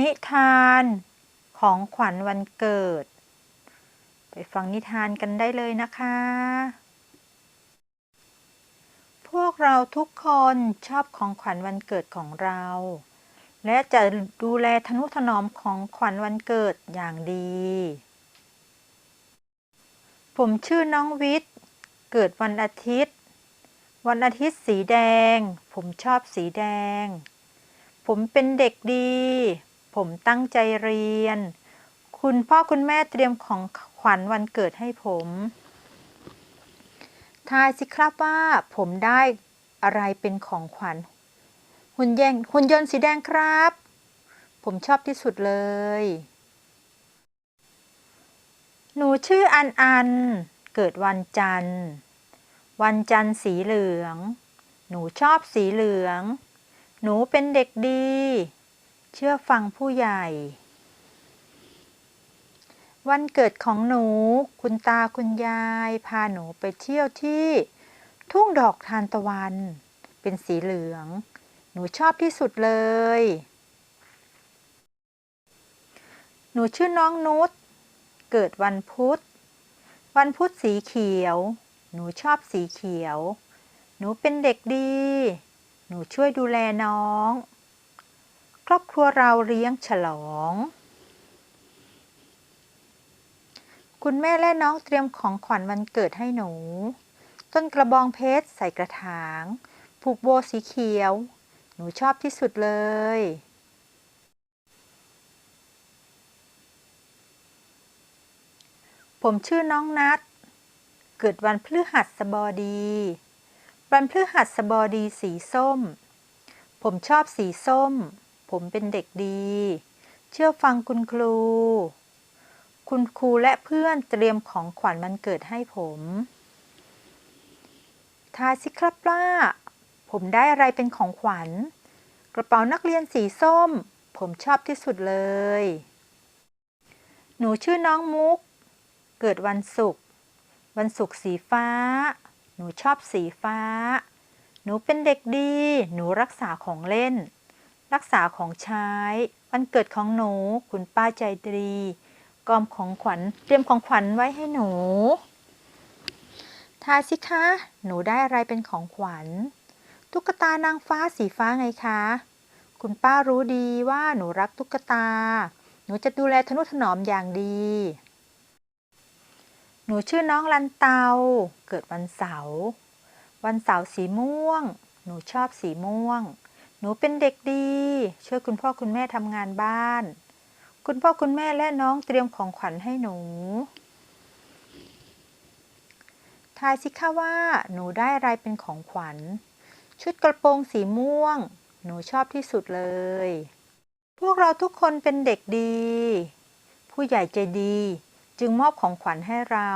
นิทานของขวัญวันเกิด ไปฟังนิทานกันได้เลยนะคะ พวกเราทุกคนชอบของขวัญวันเกิดของเรา และจะดูแลทนุถนอมของขวัญวันเกิดอย่างดี ผมชื่อน้องวิทย์ เกิดวันอาทิตย์ วันอาทิตย์สีแดง ผมชอบสีแดง ผมเป็นเด็กดี ผมตั้งใจเรียน คุณพ่อคุณแม่เตรียมของขวัญวันเกิดให้ผม ทายสิครับว่าผมได้อะไรเป็นของขวัญ หุ่นแยงหุ่นยนต์สีแดงครับ ผมชอบที่สุดเลย หนูชื่ออันอัน เกิดวันจันทร์ วันจันทร์สีเหลือง หนูชอบสีเหลือง หนูเป็นเด็กดี เชื่อฟังผู้ใหญ่ วันเกิดของหนู คุณตาคุณยาย พาหนูไปเที่ยวที่ ทุ่งดอกทานตะวัน เป็นสีเหลือง หนูชอบที่สุดเลย หนูชื่อน้องนุช เกิดวันพุธ วันพุธสีเขียว หนูชอบสีเขียว หนูเป็นเด็กดี หนูช่วยดูแลน้อง ครอบครัวเราเลี้ยงฉลอง คุณแม่และน้องเตรียมของขวัญวันเกิดให้หนู ต้นกระบองเพชรใส่กระถาง ผูกโบสีเขียว หนูชอบที่สุดเลย ผมชื่อน้องนัด เกิดวันพฤหัสบดี วันพฤหัสบดีสีส้ม ผมชอบสีส้ม ผมเป็นเด็กดี เชื่อฟังคุณครู คุณครูและเพื่อนเตรียมของขวัญวันเกิดให้ผมทายสิครับว่าผมได้อะไรเป็นของขวัญ กระเป๋านักเรียนสีส้ม ผมชอบที่สุดเลย หนูชื่อน้องมุก เกิดวันศุกร์วันศุกร์สีฟ้า หนูชอบสีฟ้า หนูเป็นเด็กดี หนูรักษาของเล่น รักษาของใช้วันเกิดของหนูคุณป้าใจดีกอมของขวัญเตรียมของขวัญไว้ให้หนูทายสิคะ หนูได้อะไรเป็นของขวัญ ตุ๊กตานางฟ้าสีฟ้าไงคะ คุณป้ารู้ดีว่าหนูรักตุ๊กตา หนูจะดูแลทนุถนอมอย่างดี หนูชื่อน้องลันเตา เกิดวันเสาร์ วันเสาร์สีม่วง หนูชอบสีม่วง นูเป็นเด็กดี ช่วยคุณพ่อคุณแม่ทำงานบ้าน คุณพ่อคุณแม่และน้องเตรียมของขวัญให้หนู ทายสิคะว่า หนูได้อะไรเป็นของขวัญ ชุดกระโปรงสีม่วง หนูชอบที่สุดเลย พวกเราทุกคนเป็นเด็กดี ผู้ใหญ่ใจดี จึงมอบของขวัญให้เรา